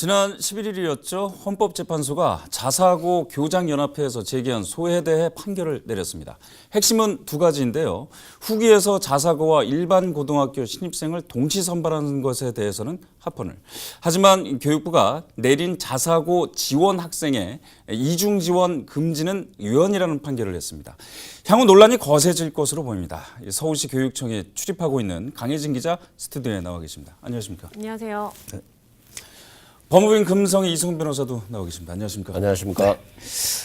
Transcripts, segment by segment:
지난 11일이었죠. 헌법재판소가 자사고 교장연합회에서 제기한 소에 대해 판결을 내렸습니다. 핵심은 두 가지인데요. 후기에서 자사고와 일반 고등학교 신입생을 동시 선발하는 것에 대해서는 합헌을. 하지만 교육부가 내린 자사고 지원 학생의 이중 지원 금지는 위헌이라는 판결을 했습니다. 향후 논란이 거세질 것으로 보입니다. 서울시 교육청에 출입하고 있는 강혜진 기자 스튜디오에 나와 계십니다. 안녕하십니까? 안녕하세요. 법무부인 금성의 이승훈 변호사도 나와 계십니다. 안녕하십니까? 안녕하십니까.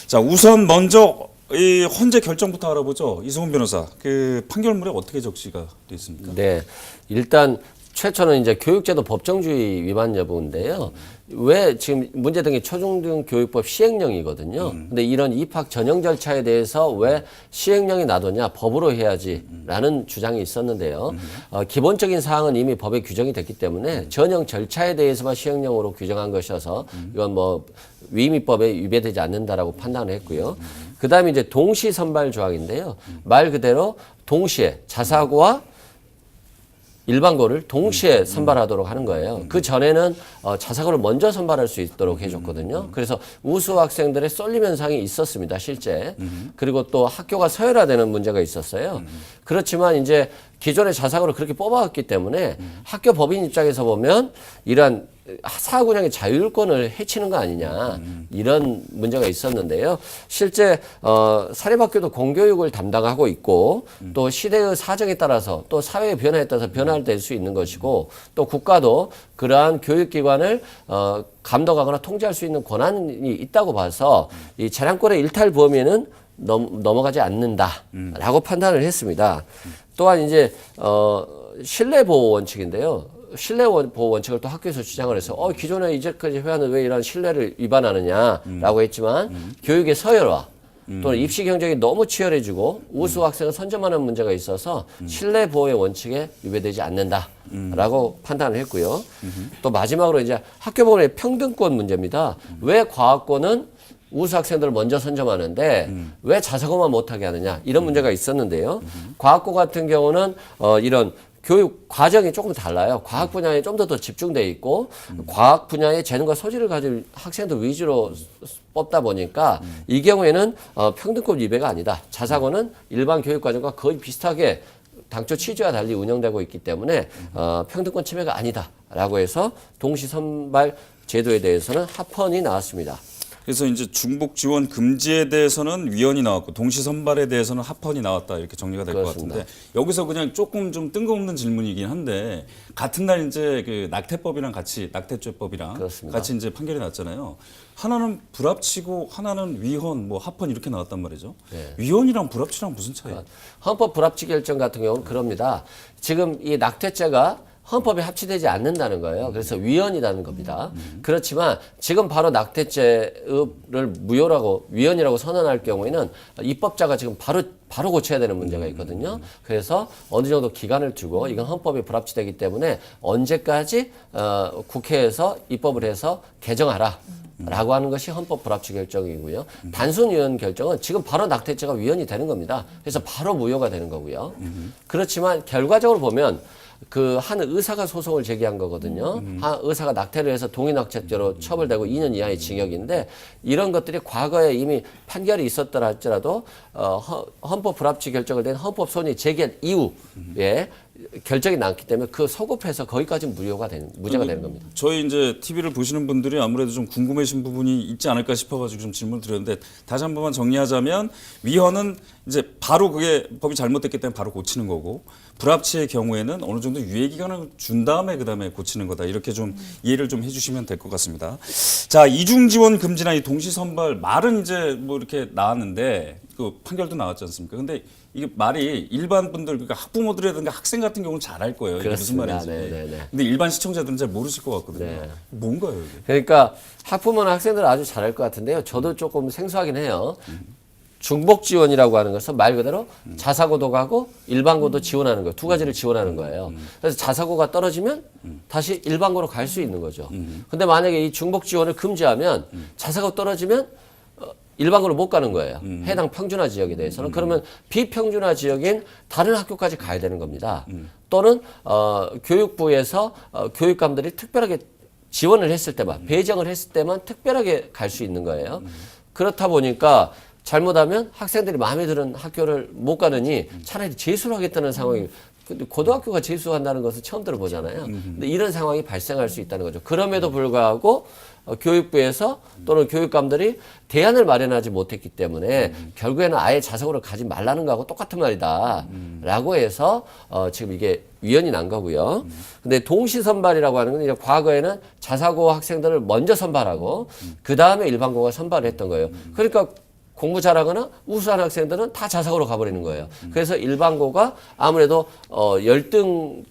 자, 우선 먼저 이 헌재 결정부터 알아보죠. 이승훈 변호사, 그 판결문에 어떻게 적시가 돼 있습니까? 네. 일단 최초는 이제 교육제도 법정주의 위반 여부인데요. 왜 지금 문제된 게 초중등 교육법 시행령이거든요. 근데 이런 입학 전형 절차에 대해서 왜 시행령이 놔뒀냐 법으로 해야지라는 주장이 있었는데요. 어, 기본적인 사항은 이미 법에 규정이 됐기 때문에 전형 절차에 대해서만 시행령으로 규정한 것이어서 이건 뭐 위임법에 위배되지 않는다라고 판단을 했고요. 그다음에 이제 동시 선발 조항인데요. 말 그대로 동시에 자사고와 일반고를 동시에 선발하도록 하는 거예요. 그 전에는 어, 자사고를 먼저 선발할 수 있도록 해줬거든요. 그래서 우수 학생들의 쏠림 현상이 있었습니다, 실제. 그리고 또 학교가 서열화되는 문제가 있었어요. 그렇지만 이제 기존의 자사고를 그렇게 뽑아왔기 때문에 학교 법인 입장에서 보면 이러한 사군형의 자율권을 해치는 거 아니냐 이런 문제가 있었는데요. 실제 어, 사립학교도 공교육을 담당하고 있고 또 시대의 사정에 따라서 또 사회의 변화에 따라서 변화를 될수 있는 것이고 또 국가도 그러한 교육기관을 어, 감독하거나 통제할 수 있는 권한이 있다고 봐서 이 재량권의 일탈 범위는 넘, 넘어가지 않는다라고 판단을 했습니다. 또한 이제 어, 신뢰 보호 원칙인데요. 신뢰 원- 보호 원칙을 또 학교에서 주장을 해서 어 기존에 이제까지 회화는 왜 이런 신뢰를 위반하느냐라고 했지만 교육의 서열화 또는 입시 경쟁이 너무 치열해지고 우수 학생을 선점하는 문제가 있어서 신뢰 보호의 원칙에 위배되지 않는다라고 판단을 했고요. 또 마지막으로 이제 학교 부분의 평등권 문제입니다. 왜 과학고는 우수 학생들을 먼저 선점하는데 왜 자사고만 못하게 하느냐 이런 문제가 있었는데요. 과학고 같은 경우는 어, 이런 교육 과정이 조금 달라요. 과학 분야에 좀 더 더 집중돼 있고 과학 분야의 재능과 소질을 가진 학생들 위주로 뽑다 보니까 이 경우에는 어, 평등권 위배가 아니다. 자사고는 일반 교육 과정과 거의 비슷하게 당초 취지와 달리 운영되고 있기 때문에 어, 평등권 침해가 아니다라고 해서 동시 선발 제도에 대해서는 합헌이 나왔습니다. 그래서 이제 중복 지원 금지에 대해서는 위헌이 나왔고 동시 선발에 대해서는 합헌이 나왔다 이렇게 정리가 될 것. 같은데 여기서 그냥 조금 좀 뜬금없는 질문이긴 한데 같은 날 이제 그 낙태법이랑 같이 낙태죄법이랑 그렇습니다. 같이 이제 판결이 났잖아요. 하나는 불합치고 하나는 위헌 뭐 합헌 이렇게 나왔단 말이죠. 네. 위헌이랑 불합치랑 무슨 차이? 헌법 불합치 결정 같은 경우는 그럽니다. 지금 이 낙태죄가 헌법에 합치되지 않는다는 거예요. 그래서 위헌이라는 겁니다. 그렇지만 지금 바로 낙태죄를 무효라고 위헌이라고 선언할 경우에는 입법자가 지금 바로 바로 고쳐야 되는 문제가 있거든요. 그래서 어느 정도 기간을 두고 이건 헌법에 불합치되기 때문에 언제까지 어, 국회에서 입법을 해서 개정하라. 라고 하는 것이 헌법 불합치 결정이고요. 단순 위헌 결정은 지금 바로 낙태죄가 위헌이 되는 겁니다. 그래서 바로 무효가 되는 거고요. 그렇지만 결과적으로 보면 그 한 의사가 소송을 제기한 거거든요. 한 의사가 낙태를 해서 동의낙태죄로 처벌되고 2년 이하의 징역인데 이런 것들이 과거에 이미 판결이 있었더라 할지라도 어, 헌- 헌법 불합치 결정을 낸 헌법 소원이 제기한 이후에 결정이 났기 때문에 그 소급해서 거기까지 무효가 되는 무죄가 되는 겁니다. 저희 이제 TV를 보시는 분들이 아무래도 좀 궁금해하신 부분이 있지 않을까 싶어가지고 좀 질문을 드렸는데 다시 한 번만 정리하자면 위헌은 이제 바로 그게 법이 잘못됐기 때문에 바로 고치는 거고 불합치의 경우에는 어느 정도 유예 기간을 준 다음에 그 다음에 고치는 거다 이렇게 좀 이해를 좀 해주시면 될 것 같습니다. 자 이중 지원 금지나 이 동시 선발 말은 이제 뭐 이렇게 나왔는데 그 판결도 나왔지 않습니까? 근데 이게 말이 일반 분들 그러니까 학부모들이라든가 학생 같은 경우는 잘 알 거예요. 이게 무슨 그렇습니다. 말인지. 네, 네, 네. 근데 일반 시청자들은 잘 모르실 것 같거든요. 네. 뭔가요, 이게? 그러니까 학부모나 학생들 아주 잘할 것 같은데요. 저도 조금 생소하긴 해요. 중복 지원이라고 하는 것은 말 그대로 자사고도 가고 일반고도 지원하는 거예요. 두 가지를 지원하는 거예요. 그래서 자사고가 떨어지면 다시 일반고로 갈 수 있는 거죠. 근데 만약에 이 중복 지원을 금지하면 자사고 떨어지면 어, 일반고로 못 가는 거예요. 해당 평준화 지역에 대해서는. 그러면 비평준화 지역인 다른 학교까지 가야 되는 겁니다. 또는 어, 교육부에서 어, 교육감들이 특별하게 지원을 했을 때만 배정을 했을 때만 특별하게 갈 수 있는 거예요. 그렇다 보니까 잘못하면 학생들이 마음에 드는 학교를 못 가느니 차라리 재수를 하겠다는 상황이 근데 고등학교가 재수한다는 것은 처음 들어보잖아요. 근데 이런 상황이 발생할 수 있다는 거죠. 그럼에도 불구하고 어, 교육부에서 또는 교육감들이 대안을 마련하지 못했기 때문에 결국에는 아예 자석으로 가지 말라는 거하고 똑같은 말이다. 라고 해서 어, 지금 이게 위헌이 난 거고요. 근데 동시 선발이라고 하는 건 이제 과거에는 자사고 학생들을 먼저 선발하고 그 다음에 일반고가 선발을 했던 거예요. 그러니까 공부 잘하거나 우수한 학생들은 다 자사고로 가버리는 거예요. 그래서 일반고가 아무래도 어 열등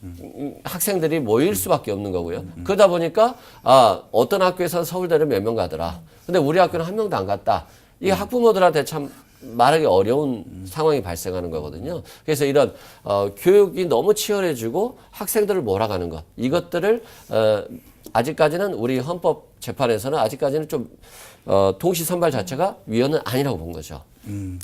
학생들이 모일 수밖에 없는 거고요. 그러다 보니까 아 어떤 학교에서 서울대를 몇 명 가더라. 근데 우리 학교는 한 명도 안 갔다. 이게 학부모들한테 참 말하기 어려운 상황이 발생하는 거거든요. 그래서 이런 어, 교육이 너무 치열해지고 학생들을 몰아가는 것 이것들을 어, 아직까지는 우리 헌법 재판에서는 아직까지는 좀 어, 동시 선발 자체가 위헌은 아니라고 본 거죠.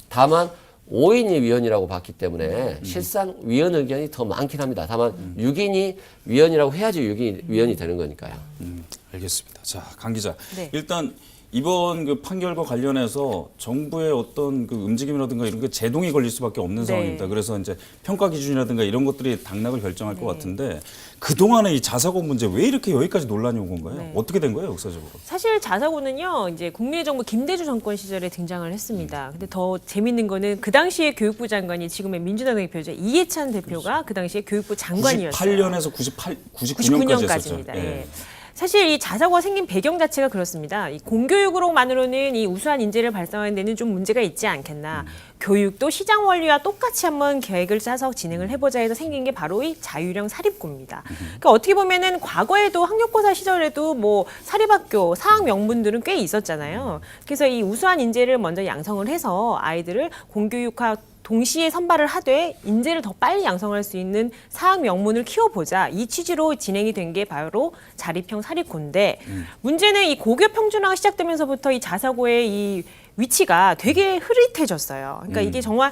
다만 5인이 위헌이라고 봤기 때문에 실상 위헌 의견이 더 많긴 합니다. 다만 6인이 위헌이라고 해야지 6인이 위헌이 되는 거니까요. 음, 알겠습니다. 자, 강 기자. 네. 일단 이번 그 판결과 관련해서 정부의 어떤 그 움직임이라든가 이런 게 제동이 걸릴 수밖에 없는 네. 상황입니다. 그래서 이제 평가 기준이라든가 이런 것들이 당락을 결정할 네. 것 같은데 그 동안에 이 자사고 문제 왜 이렇게 여기까지 논란이 온 건가요? 네. 어떻게 된 거예요, 역사적으로? 사실 자사고는요 이제 국민의 정부 김대중 정권 시절에 등장을 했습니다. 근데 더 재밌는 거는 그 당시에 교육부 장관이 지금의 민주당 대표죠 이해찬 대표가 그 당시에 교육부 장관이었어요. 98년에서 98, 99년까지 했었죠. 99년까지입니다. 예. 사실 이 자사고가 생긴 배경 자체가 그렇습니다. 이 공교육으로만으로는 이 우수한 인재를 발생하는 데는 좀 문제가 있지 않겠나. 교육도 시장 원리와 똑같이 한번 계획을 짜서 진행을 해보자 해서 생긴 게 바로 이 자유형 사립고입니다. 그러니까 어떻게 보면은 과거에도 학력고사 시절에도 뭐 사립학교 사학 명문들은 꽤 있었잖아요. 그래서 이 우수한 인재를 먼저 양성을 해서 아이들을 공교육화 동시에 선발을 하되 인재를 더 빨리 양성할 수 있는 사학 명문을 키워보자. 이 취지로 진행이 된 게 바로 자립형 사립고인데 문제는 이 고교 평준화가 시작되면서부터 이 자사고의 이 위치가 되게 흐릿해졌어요. 그러니까 이게 정말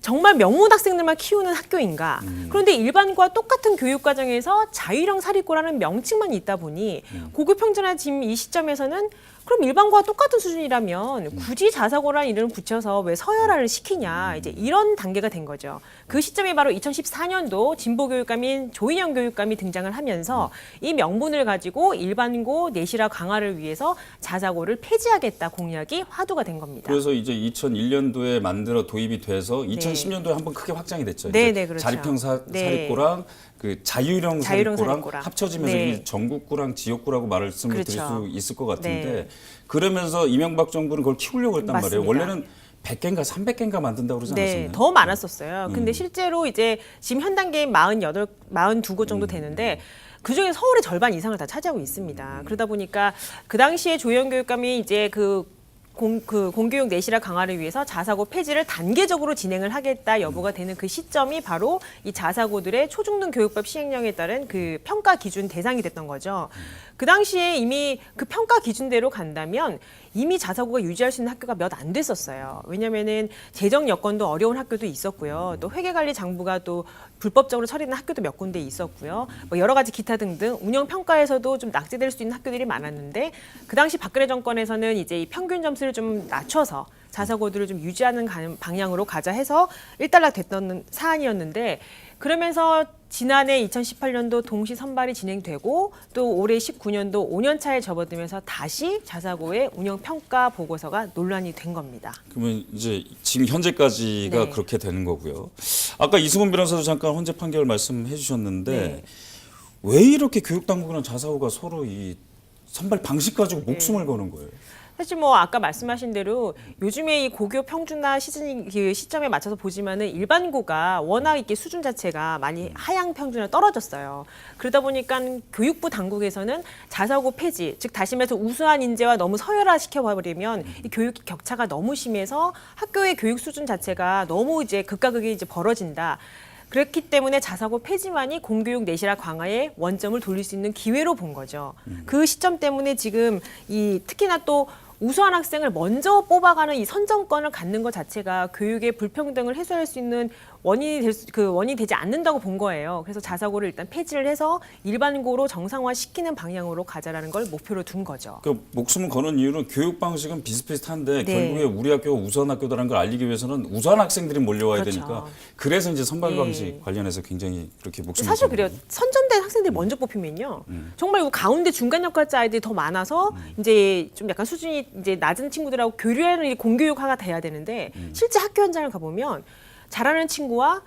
정말 명문 학생들만 키우는 학교인가? 그런데 일반과 똑같은 교육 과정에서 자유형 사립고라는 명칭만 있다 보니 고교 평준화 지금 이 시점에서는 그럼 일반고와 똑같은 수준이라면 굳이 자사고라는 이름을 붙여서 왜 서열화를 시키냐 이제 이런 단계가 된 거죠. 그 시점이 바로 2014년도 진보 교육감인 조인영 교육감이 등장을 하면서 이 명분을 가지고 일반고 내실화 강화를 위해서 자사고를 폐지하겠다 공약이 화두가 된 겁니다. 그래서 이제 2001년도에 만들어 도입이 돼서 2010년도에 한번 크게 확장이 됐죠. 네, 네, 그렇죠. 자립형 사, 네. 사립고랑 그 사립고랑 사립고랑. 합쳐지면서 네. 이 전국구랑 지역구라고 말씀을 그렇죠. 드릴 수 있을 것 같은데 네. 그러면 이명박 정부는 그걸 키우려고 했단 말이에요. 맞습니다. 원래는 100개인가 300개인가 만든다고 그러지 네, 않았었나요? 더 많았었어요. 근데 실제로 이제 지금 현 단계인 48, 42곳 정도 되는데 그 중에 서울의 절반 이상을 다 차지하고 있습니다. 그러다 보니까 그 당시에 조영 교육감이 이제 그 공, 그 공교육 내실화 강화를 위해서 자사고 폐지를 단계적으로 진행을 하겠다 여부가 되는 그 시점이 바로 이 자사고들의 초중등 교육법 시행령에 따른 그 평가 기준 대상이 됐던 거죠. 그 당시에 이미 그 평가 기준대로 간다면 이미 자사고가 유지할 수 있는 학교가 몇 안 됐었어요. 왜냐면은 재정 여건도 어려운 학교도 있었고요. 또 회계관리 장부가 또 불법적으로 처리된 학교도 몇 군데 있었고요. 뭐 여러 가지 기타 등등 운영 평가에서도 좀 낙제될 수 있는 학교들이 많았는데 그 당시 박근혜 정권에서는 이제 이 평균 점수를 좀 낮춰서 자사고들을 좀 유지하는 가- 방향으로 가자 해서 일단락 됐던 사안이었는데 그러면서 지난해 2018년도 동시 선발이 진행되고 또 올해 19년도 5년 차에 접어들면서 다시 자사고의 운영 평가 보고서가 논란이 된 겁니다. 그러면 이제 지금 현재까지가 네. 그렇게 되는 거고요. 아까 이승훈 변호사도 잠깐 헌재 판결 말씀해 주셨는데 네. 왜 이렇게 교육 당국이랑 자사고가 서로 이 선발 방식 가지고 목숨을 네. 거는 거예요? 사실 뭐 아까 말씀하신 대로 요즘에 이 고교 평준화 시즌 그 시점에 맞춰서 보지만은 일반고가 워낙 이게 수준 자체가 많이 하향 평준화 떨어졌어요. 그러다 보니까 교육부 당국에서는 자사고 폐지, 즉 다시 말해서 우수한 인재와 너무 서열화 시켜버리면 이 교육 격차가 너무 심해서 학교의 교육 수준 자체가 너무 이제 극과 극이 이제 벌어진다. 그렇기 때문에 자사고 폐지만이 공교육 내실화 강화에 원점을 돌릴 수 있는 기회로 본 거죠. 그 시점 때문에 지금 이 특히나 또 우수한 학생을 먼저 뽑아가는 이 선정권을 갖는 것 자체가 교육의 불평등을 해소할 수 있는 원인이 될그 원인이 되지 않는다고 본 거예요. 그래서 자사고를 일단 폐지를 해서 일반고로 정상화 시키는 방향으로 가자라는 걸 목표로 둔 거죠. 그 목숨을 거는 이유는 교육 방식은 비슷비슷한데 네. 결국에 우리 학교가 우수한 학교다라는 걸 알리기 위해서는 우수한 학생들이 몰려와야 그렇죠. 되니까 그래서 이제 선발 예. 방식 관련해서 굉장히 그렇게 목숨을 사실 거는 그래요. 선전된 학생들이 먼저 뽑히면요. 정말 이 가운데 중간 역할자 아이들이 더 많아서 이제 좀 약간 수준이 이제 낮은 친구들하고 교류하는 이 공교육화가 돼야 되는데 실제 학교 현장을 가보면 잘하는 친구와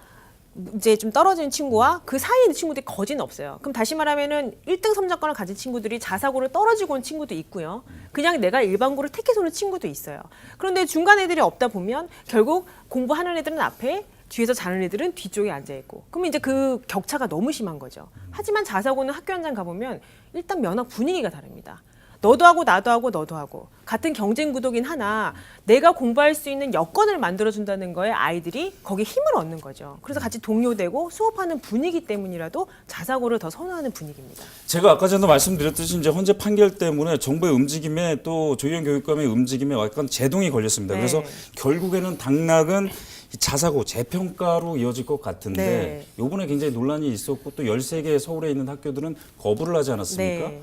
이제 좀 떨어지는 친구와 그 사이에 있는 친구들이 거진 없어요. 그럼 다시 말하면은 1등 성적권을 가진 친구들이 자사고를 떨어지고 온 친구도 있고요. 그냥 내가 일반고를 택해서 오는 친구도 있어요. 그런데 중간 애들이 없다 보면 결국 공부하는 애들은 앞에 뒤에서 자는 애들은 뒤쪽에 앉아 있고. 그러면 이제 그 격차가 너무 심한 거죠. 하지만 자사고는 학교 현장 가보면 일단 면학 분위기가 다릅니다. 너도 하고 나도 하고 너도 하고 같은 경쟁 구도긴 하나 내가 공부할 수 있는 여건을 만들어 준다는 거에 아이들이 거기에 힘을 얻는 거죠. 그래서 같이 동요되고 수업하는 분위기 때문이라도 자사고를 더 선호하는 분위기입니다. 제가 아까 전에 말씀드렸듯이 이제 헌재 판결 때문에 정부의 움직임에 또 조희연 교육감의 움직임에 약간 제동이 걸렸습니다. 네. 그래서 결국에는 당락은 이 자사고 재평가로 이어질 것 같은데 네. 요번에 굉장히 논란이 있었고 또 13개 서울에 있는 학교들은 거부를 하지 않았습니까? 네.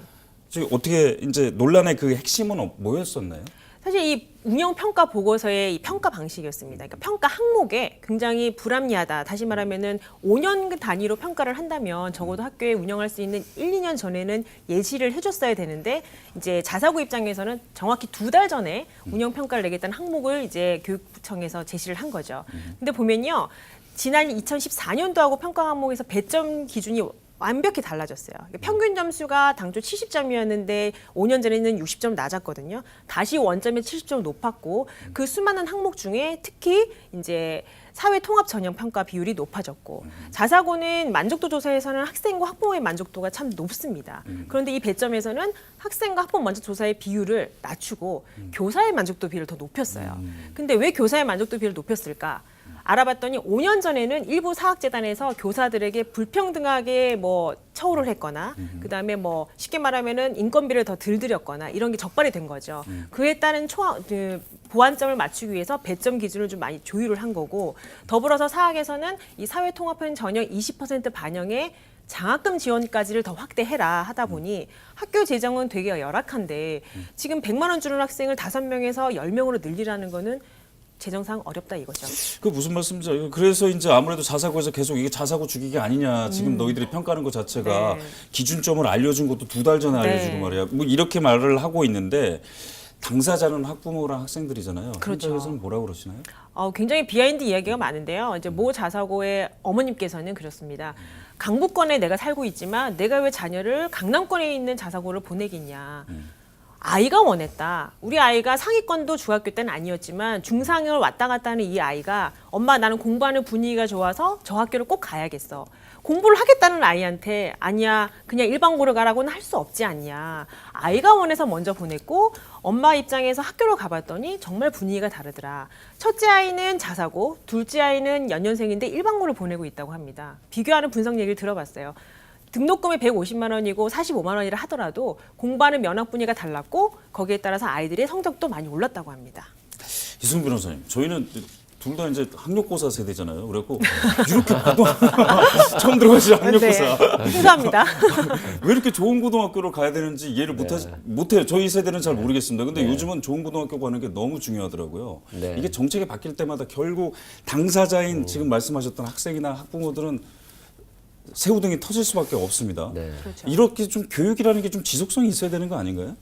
지금 어떻게 이제 논란의 그 핵심은 어- 뭐였었나요? 사실 이 운영 평가 보고서의 이 평가 방식이었습니다. 그러니까 평가 항목에 굉장히 불합리하다. 다시 말하면은 5년 단위로 평가를 한다면 적어도 학교에 운영할 수 있는 1, 2년 전에는 예시를 해줬어야 되는데 이제 자사고 입장에서는 정확히 두 달 전에 운영 평가를 내겠다는 항목을 이제 교육청에서 제시를 한 거죠. 근데 보면요. 지난 2014년도하고 평가 항목에서 배점 기준이 완벽히 달라졌어요. 그러니까 평균 점수가 당초 70점이었는데 5년 전에는 60점 낮았거든요. 다시 원점에 70점 높았고 그 수많은 항목 중에 특히 이제 사회 통합 전형 평가 비율이 높아졌고 자사고는 만족도 조사에서는 학생과 학부모의 만족도가 참 높습니다. 그런데 이 배점에서는 학생과 학부모 만족 조사의 비율을 낮추고 교사의 만족도 비율을 더 높였어요. 근데 왜 교사의 만족도 비율을 높였을까? 알아봤더니 5년 전에는 일부 사학재단에서 교사들에게 불평등하게 뭐 처우를 했거나 그다음에 뭐 쉽게 말하면은 인건비를 더 들들였거나 이런 게 적발이 된 거죠. 그에 따른 초 그, 보완점을 맞추기 위해서 배점 기준을 좀 많이 조율을 한 거고 더불어서 사학에서는 이 사회 통합형 전형 20% 반영에 장학금 지원까지를 더 확대해라 하다 보니 학교 재정은 되게 열악한데 지금 100만 원 주는 학생을 5명에서 10명으로 늘리라는 거는 재정상 어렵다 이거죠. 그 무슨 말씀이죠? 그래서 이제 아무래도 자사고에서 계속 이게 자사고 죽이기 아니냐. 지금 너희들이 평가하는 것 자체가 음. 네. 기준점을 알려준 것도 두 달 전에 알려주고 네. 말이야. 뭐 이렇게 말을 하고 있는데 당사자는 학부모랑 학생들이잖아요. 그렇죠. 현장에서는 뭐라고 그러시나요? 어, 굉장히 비하인드 이야기가 많은데요. 이제 모 자사고의 어머님께서는 그렇습니다. 강북권에 내가 살고 있지만 내가 왜 자녀를 강남권에 있는 자사고를 보내겠냐. 아이가 원했다. 우리 아이가 상위권도 중학교 때는 아니었지만 중상을 왔다 갔다 하는 이 아이가 엄마 나는 공부하는 분위기가 좋아서 저 학교를 꼭 가야겠어. 공부를 하겠다는 아이한테 아니야 그냥 일반고를 가라고는 할 수 없지 않냐. 아이가 원해서 먼저 보냈고 엄마 입장에서 학교를 가봤더니 정말 분위기가 다르더라. 첫째 아이는 자사고, 둘째 아이는 연년생인데 일반고를 보내고 있다고 합니다. 비교하는 분석 얘기를 들어봤어요. 등록금이 150만 원이고 45만 원이라 하더라도 공부하는 면학 분위기가 달랐고 거기에 따라서 아이들의 성적도 많이 올랐다고 합니다. 이승훈 변호사님, 저희는 둘 다 이제 학력고사 세대잖아요. 그래갖고 이렇게 고등 처음 들어가시 학력고사. 네, 죄송합니다. 왜 이렇게 좋은 고등학교를 가야 되는지 이해를 못하지 못해요. 저희 세대는 잘 모르겠습니다. 근데 요즘은 좋은 고등학교 가는 게 너무 중요하더라고요. 네. 이게 정책이 바뀔 때마다 결국 당사자인 지금 말씀하셨던 학생이나 학부모들은 새우등이 터질 수밖에 없습니다. 네. 그렇죠. 이렇게 좀 교육이라는 게 좀 지속성이 있어야 되는 거 아닌가요?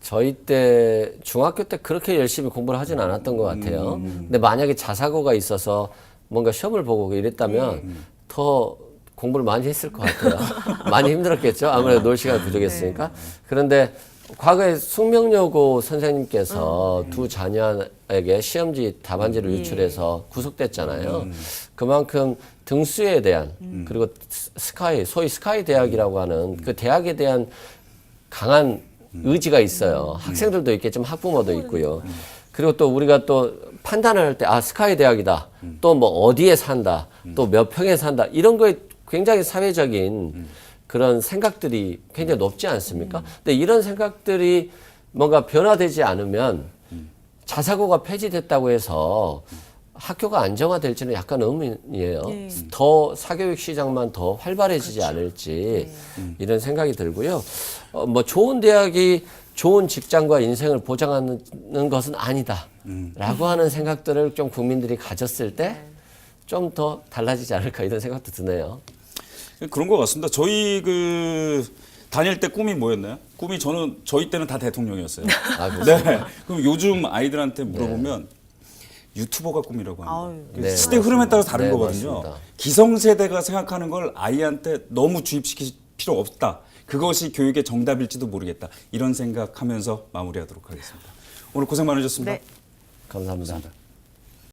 저희 때 중학교 때 그렇게 열심히 공부를 하진 않았던 것 같아요. 근데 만약에 자사고가 있어서 뭔가 시험을 보고 이랬다면 더 공부를 많이 했을 것 같아요. 많이 힘들었겠죠. 아무래도 놀 시간이 부족했으니까. 그런데 과거에 숙명여고 선생님께서 두 자녀에게 시험지 답안지를 예. 유출해서 구속됐잖아요. 그만큼 등수에 대한 그리고 스- 스카이 소위 스카이 대학이라고 하는 그 대학에 대한 강한 의지가 있어요. 학생들도 있겠지만 학부모도 있고요. 그리고 또 우리가 또 판단을 할 때 아 스카이 대학이다. 또 뭐 어디에 산다. 또 몇 평에 산다. 이런 거에 굉장히 사회적인 그런 생각들이 굉장히 높지 않습니까? 근데 이런 생각들이 뭔가 변화되지 않으면 자사고가 폐지됐다고 해서 학교가 안정화될지는 약간 의문이에요. 네. 더 사교육 시장만 더 활발해지지 않을지 이런 생각이 들고요. 어, 뭐 좋은 대학이 좋은 직장과 인생을 보장하는 것은 아니다.라고 하는 생각들을 좀 국민들이 가졌을 때 좀 더 달라지지 않을까 이런 생각도 드네요. 그런 것 같습니다. 저희 그 다닐 때 꿈이 뭐였나요? 꿈이 저는 저희 때는 다 대통령이었어요. 아? 네. 그럼 요즘 아이들한테 물어보면 유튜버가 꿈이라고 합니다. 아유. 네, 시대 흐름에 따라 다른 네, 거거든요. 맞습니다. 기성세대가 생각하는 걸 아이한테 너무 주입시킬 필요 없다. 그것이 교육의 정답일지도 모르겠다. 이런 생각하면서 마무리하도록 하겠습니다. 오늘 고생 많으셨습니다. 네. 감사합니다.